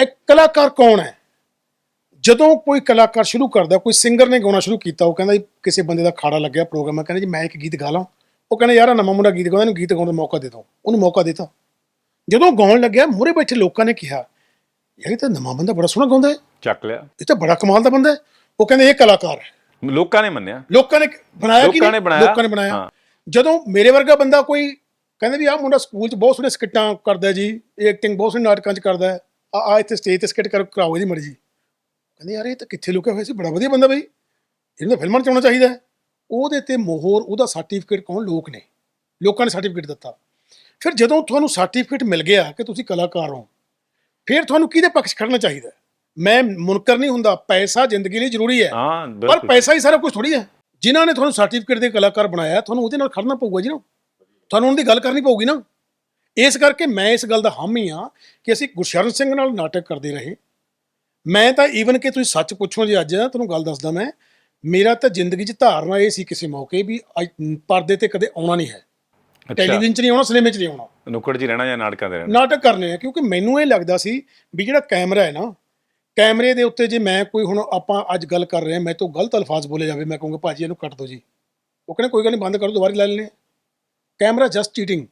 ਇੱਕ ਕਲਾਕਾਰ ਕੌਣ ਹੈ? ਜਦੋਂ ਕੋਈ ਕਲਾਕਾਰ ਸ਼ੁਰੂ ਕਰਦਾ ਕੋਈ ਸਿੰਗਰ ਨੇ ਗਾਉਣਾ ਸ਼ੁਰੂ ਕੀਤਾ ਉਹ ਕਹਿੰਦਾ ਜੀ ਕਿਸੇ ਬੰਦੇ ਦਾ ਖਾੜਾ ਲੱਗਿਆ ਪ੍ਰੋਗਰਾਮ ਹੈ ਕਹਿੰਦਾ ਜੀ ਮੈਂ ਇੱਕ ਗੀਤ ਗਾ ਲਾਂ। ਉਹ ਕਹਿੰਦਾ ਯਾਰ ਆਹ ਨਵਾਂ ਮੁੰਡਾ ਗੀਤ ਗਾਉਂਦਾ ਇਹਨੂੰ ਗੀਤ ਗਾਉਣ ਦਾ ਮੌਕਾ ਦੇ ਦਿਓ ਉਹਨੂੰ ਮੌਕਾ ਦਿੱਤਾ। ਜਦੋਂ ਗਾਉਣ ਲੱਗਿਆ ਮੂਹਰੇ ਬੈਠੇ ਲੋਕਾਂ ਨੇ ਕਿਹਾ ਯਾਰ ਇਹ ਤਾਂ ਨਵਾਂ ਬੰਦਾ ਬੜਾ ਸੋਹਣਾ ਗਾਉਂਦਾ ਹੈ। ਚੱਕ ਲਿਆ। ਇਹ ਤਾਂ ਬੜਾ ਕਮਾਲ ਦਾ ਬੰਦਾ ਹੈ। ਉਹ ਕਹਿੰਦੇ ਇਹ ਕਲਾਕਾਰ ਹੈ। ਲੋਕਾਂ ਨੇ ਮੰਨਿਆ। ਲੋਕਾਂ ਨੇ ਬਣਾਇਆ ਕਿ ਲੋਕਾਂ? ਨੇ ਬਣਾਇਆ। ਲੋਕਾਂ ਨੇ ਬਣਾਇਆ। ਜਦੋਂ ਮੇਰੇ ਵਰਗਾ ਬੰਦਾ ਕੋਈ ਕਹਿੰਦੇ ਵੀ ਆਹ ਮੁੰਡਾ ਸਕੂਲ 'ਚ ਬਹੁਤ ਸੋਹਣੇ ਸਕਿੱਟਾਂ ਕਰਦਾ ਜੀ ਇਹ ਐਕਟਿੰਗ ਬਹੁਤ ਸੋਹਣੇ ਨਾਟਕਾਂ 'ਚ ਕਰਦਾ ਹੈ ਆ ਆ ਇੱਥੇ ਸਟੇਜ ਤੇ ਸਕਿੱਟ ਕਰ ਕਰਾਓ ਇਹਦੀ ਮਰਜ਼ੀ। ਕਹਿੰਦੇ ਯਾਰ ਇਹ ਤਾਂ ਕਿੱਥੇ ਲੁਕਿਆ ਹੋਇਆ ਸੀ? ਬੜਾ ਵਧੀਆ ਬੰਦਾ ਬਈ। ਇਹਨੂੰ ਤਾਂ ਫਿਲਮਾਂ 'ਚ ਆਉਣਾ ਚਾਹੀਦਾ ਉਹਦੇ ਤੇ ਮੋਹਰ ਉਹਦਾ ਸਰਟੀਫਿਕੇਟ ਕੌਣ? ਲੋਕ ਨੇ। ਲੋਕਾਂ ਨੇ ਸਰਟੀਫਿਕੇਟ ਦਿੱਤਾ। ਫਿਰ ਜਦੋਂ ਤੁਹਾਨੂੰ ਸਰਟੀਫਿਕੇਟ ਮਿਲ ਗਿਆ ਕਿ ਤੁਸੀਂ ਕਲਾਕਾਰ ਹੋ ਫਿਰ ਤੁਹਾਨੂੰ ਕਿਹਦੇ ਪੱਖ ਖੜਨਾ ਚਾਹੀਦਾ? ਮੈਂ ਮੁਨਕਰ ਨਹੀਂ ਹੁੰਦਾ। ਪੈਸਾ ਜ਼ਿੰਦਗੀ ਲਈ ਜ਼ਰੂਰੀ ਹੈ। ਪਰ ਪੈਸਾ ਹੀ ਸਾਰਾ ਕੁਝ ਥੋੜੀ ਹੈ। ਜਿਨ੍ਹਾਂ ਨੇ ਤੁਹਾਨੂੰ ਸਰਟੀਫਿਕੇਟ ਦੇ ਕਲਾਕਾਰ ਬਣਾਇਆ ਤੁਹਾਨੂੰ ਉਹਦੇ ਨਾਲ ਖੜਨਾ ਪਊਗਾ ਜੀ ਨਾ। ਤੁਹਾਨੂੰ ਉਹਨਾਂ ਦੀ ਗੱਲ ਕਰਨੀ ਪਊਗੀ ਨਾ। ਇਸ ਕਰਕੇ ਮੈਂ ਇਸ ਗੱਲ ਦਾ ਹਾਮੀ ਆ ਕਿ ਅਸੀਂ ਗੁਰਸ਼ਰਨ ਸਿੰਘ ਨਾਲ ਨਾਟਕ ਕਰਦੇ ਰਹੇ। ਮੈਂ ਤਾਂ ਈਵਨ ਕਿ ਤੁਸੀਂ ਸੱਚ ਪੁੱਛੋ ਜੀ ਅੱਜ ਤੁਹਾਨੂੰ ਗੱਲ ਦੱਸਦਾ ਮੈਂ ਮੇਰਾ ਤਾਂ ਜ਼ਿੰਦਗੀ 'ਚ ਧਾਰਨਾ ਇਹ ਸੀ ਕਿਸੇ ਮੌਕੇ ਵੀ ਪਰਦੇ ਤੇ ਕਦੇ ਆਉਣਾ ਨਹੀਂ ਹੈ। ਟੈਲੀਵਿਜ਼ਨ 'ਚ ਨਹੀਂ ਆਉਣਾ ਸਿਨੇਮੇ 'ਚ ਨਹੀਂ ਆਉਣਾ। ਨੁੱਕੜ 'ਚ ਰਹਿਣਾ ਜਾਂ ਨਾਟਕਾਂ ਦੇ ਰਹਿਣਾ? ਨਾਟਕ ਕਰਨੇ ਆ ਕਿਉਂਕਿ ਮੈਨੂੰ ਇਹ ਲੱਗਦਾ ਸੀ ਵੀ ਜਿਹੜਾ ਕੈਮਰਾ ਹੈ ਨਾ ਕੈਮਰੇ ਦੇ ਉੱਤੇ ਜੇ ਮੈਂ ਕੋਈ ਹੁਣ ਆਪਾਂ ਅੱਜ ਗੱਲ ਕਰ ਰਹੇ ਹਾਂ ਮੈਂ ਤੋਂ ਗਲਤ ਅਲਫਾਜ਼ ਬੋਲੇ ਜਾਵੇ ਮੈਂ ਕਹੂੰਗਾ ਭਾਜੀ ਇਹਨੂੰ ਕੱਟ ਦਿਓ ਜੀ। ਉਹ ਕਹਿੰਦੇ ਕੋਈ ਗੱਲ ਨਹੀਂ ਬੰਦ ਕਰੋ ਦੁਬਾਰਾ ਲੈ ਲੈਣੇ ਕੈਮਰਾ ਜਸਟ ਚੀਟਿੰਗ